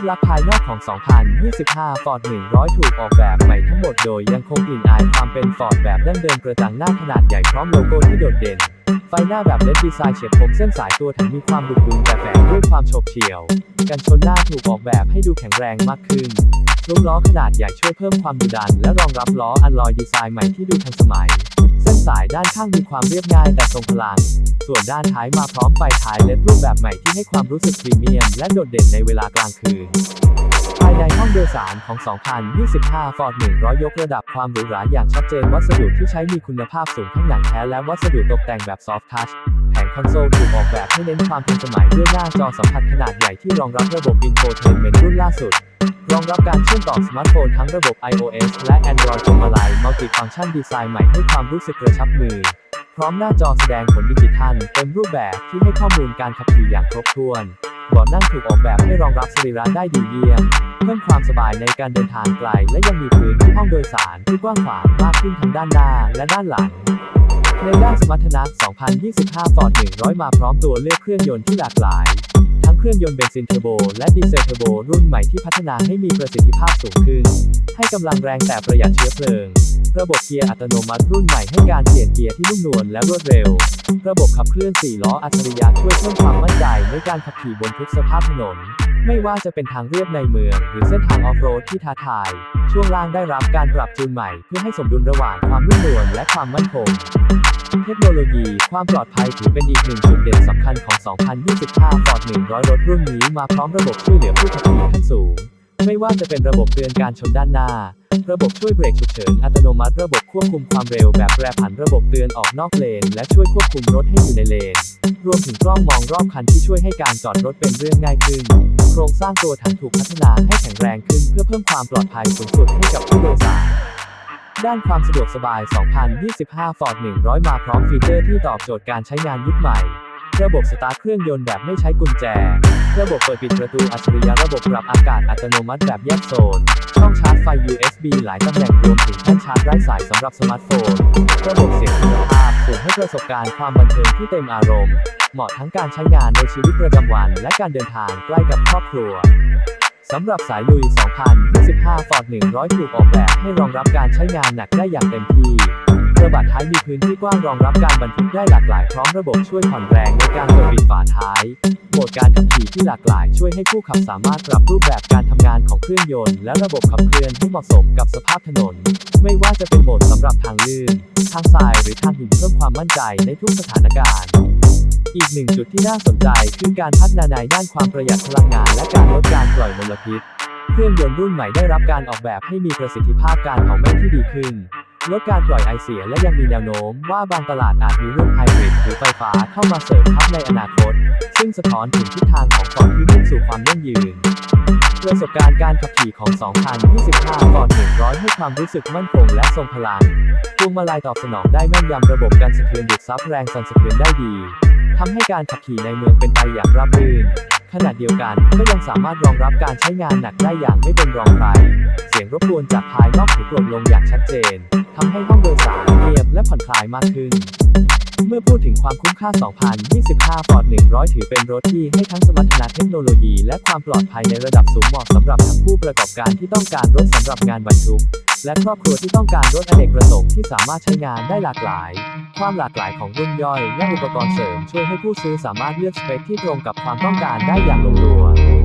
ปลักษณ์ภายนอกของ 2025 Ford 100 ถูกออกแบบใหม่ทั้งหมดโดยยังคงกลิ่นอายความเป็น Ford แบบดั้งเดิมกระจังหน้าขนาดใหญ่พร้อมโลโก้ที่โดดเด่น ไฟหน้าแบบเลดดีไซน์เฉียบคมเส้นสายตัวถังมีความดุดุนแต่แฝงด้วยความโฉบเฉี่ยว กันชนหน้าถูกออกแบบให้ดูแข็งแรงมากขึ้นลูกล้อขนาดใหญ่ช่วยเพิ่มความดุดัน และรองรับล้ออัลลอยดีไซน์ใหม่ที่ดูทันสมัย เส้นสายด้านข้างมีความเรียบง่ายแต่ทรงพลัง ส่วนด้านท้ายมาพร้อมไฟท้ายเลดรูปแบบใหม่ที่ให้ความรู้สึกพรีเมียม และโดดเด่นในเวลากลางคืน ภายในห้องโดยสารของ 2025 Ford 100 ยกระดับความหรูหราอย่างชัดเจนวัสดุที่ใช้มีคุณภาพสูงทั้งหนังแท้และวัสดุตกแต่งแบบ Soft Touch แผงคอนโซลถูกออกแบบให้เน้นความทันสมัยด้วยหน้าจอสัมผัสขนาดใหญ่ที่รองรับระบบ Infotainment รุ่นล่าสุด รองรับการเชื่อมต่อสมาร์ทโฟนทั้งระบบ iOS และ Android พวงมาลัยมัลติฟังก์ชันดีไซน์ใหม่ให้ความรู้สึกกระชับมือ พร้อมหน้าจอแสดงผลดิจิทัลเต็มรูปแบบที่ให้ข้อมูลการขับขี่อย่างครบถ้วน เบาะนั่งถูกออกแบบให้รองรับสรีระได้ดีเยี่ยม เพิ่มความสบายในการเดินทางไกล และยังมีพื้นที่ห้องโดยสารที่กว้างขวางมากขึ้นทั้งด้านหน้าและด้านหลังในด้านสมรรถนะ 2025 Ford 100 มาพร้อมตัวเลือกเครื่องยนต์ที่หลากหลาย เครื่องยนต์เบนซินเทอร์โบและดีเซลเทอร์โบรุ่นใหม่ที่พัฒนาให้มีประสิทธิภาพสูงขึ้น ให้กำลังแรงแต่ประหยัดเชื้อเพลิง ระบบเกียร์อัตโนมัติรุ่นใหม่ให้การเปลี่ยนเกียร์ที่นุ่มนวลและรวดเร็ว ระบบขับเคลื่อน4ล้ออัจฉริยะช่วยเพิ่มความมั่นใจในการขับขี่บนทุกสภาพถนน ไม่ว่าจะเป็นทางเรียบในเมือง หรือเส้นทางออฟโรดที่ท้าทาย ช่วงล่างได้รับการปรับจูนใหม่ เพื่อให้สมดุลระหว่างความนุ่มนวลและความมั่นคงเทคโนโลยี ความปลอดภัยถือเป็นอีกหนึ่งจุดเด่นสำคัญของ 2025 Ford 100รถรุ่นนี้มาพร้อมระบบช่วยเหลือผู้ขับขี่ขั้นสูง ไม่ว่าจะเป็นระบบเตือนการชนด้านหน้า ระบบช่วยเบรกฉุกเฉินอัตโนมัติ ระบบควบคุมความเร็วแบบแปรผัน ระบบเตือนออกนอกเลน และช่วยควบคุมรถให้อยู่ในเลน รวมถึงกล้องมองรอบคันที่ช่วยให้การจอดรถเป็นเรื่องง่ายขึ้น โครงสร้างตัวถังถูกพัฒนาให้แข็งแรงขึ้น เพื่อเพิ่มความปลอดภัยสูงสุดให้กับผู้โดยสารด้านความสะดวกสบาย 2025 Ford 100 มาพร้อมฟีเจอร์ที่ตอบโจทย์การใช้งานยุคใหม่ ระบบสตาร์ทเครื่องยนต์แบบไม่ใช้กุญแจ ระบบเปิดปิดประตูอัจฉริยะระบบปรับอากาศอัตโนมัติแบบแยกโซน ช่องชาร์จไฟ USB หลายตำแหน่งรวมถึงแท่นชาร์จไร้สายสำหรับสมาร์ทโฟน ระบบเสียงคุณภาพสูงให้ประสบการณ์ความบันเทิงที่เต็มอารมณ์ เหมาะทั้งการใช้งานในชีวิตประจำวัน และการเดินทางใกล้กับครอบครัวสำหรับสายลุย 2025 Ford 100 ถูกออกแบบให้รองรับการใช้งานหนักได้อย่างเต็มที่ กระบะท้ายมีพื้นที่กว้างรองรับการบรรทุกได้หลากหลายพร้อมระบบช่วยผ่อนแรงในการเปิดปิดฝาท้ายโหมดการขับขี่ที่หลากหลายช่วยให้ผู้ขับสามารถปรับรูปแบบการทำงานของเครื่องยนต์และระบบขับเคลื่อนให้เหมาะสมกับสภาพถนน ไม่ว่าจะเป็นโหมดสำหรับทางลื่น ทางทรายหรือทางหินเพิ่มความมั่นใจในทุกสถานการณ์อีกหนึ่งจุดที่น่าสนใจคือการพัฒนาในด้านความประหยัดพลังงานและการลดการปล่อยมลพิษ เครื่องยนต์รุ่นใหม่ได้รับการออกแบบให้มีประสิทธิภาพการเผาไหม้ที่ดีขึ้น ลดการปล่อยไอเสียและยังมีแนวโน้มว่าบางตลาดอาจมีรุ่นไฮบริดหรือไฟฟ้าเข้ามาเสริมทับในอนาคต ซึ่งสะท้อนถึงทิศทางของฟอร์ดที่มุ่งสู่ความยั่งยืนประสบการณ์การขับขี่ของ 2025 Ford 100 ให้ความรู้สึกมั่นคงและทรงพลังพวงมาลัยตอบสนองได้แม่นยำระบบการสะเทือนดูดซับแรงสั่นสะเทือนได้ดีทำให้การขับขี่ในเมืองเป็นไปอย่างราบรื่นขณะเดียวกันก็ยังสามารถรองรับการใช้งานหนักได้อย่างไม่เป็นรองใคร เสียงรบกวนจากภายนอกถูกลดลงอย่างชัดเจน ทำให้ห้องโดยสารเงียบและผ่อนคลายมากขึ้น เมื่อพูดถึงความคุ้มค่า 2025 Ford 100 ถือเป็นรถที่ให้ทั้งสมรรถนะเทคโนโลยี และความปลอดภัยในระดับสูงเหมาะสำหรับทั้งผู้ประกอบการที่ต้องการรถสำหรับงานบรรทุก และครอบครัวที่ต้องการรถอเนกประสงค์ที่สามารถใช้งานได้หลากหลาย ความหลากหลายของรุ่นย่อย และอุปกรณ์เสริมช่วยให้ผู้ซื้อสามารถเลือกสเปคที่ตรงกับความต้องการได้อย่างลงตัว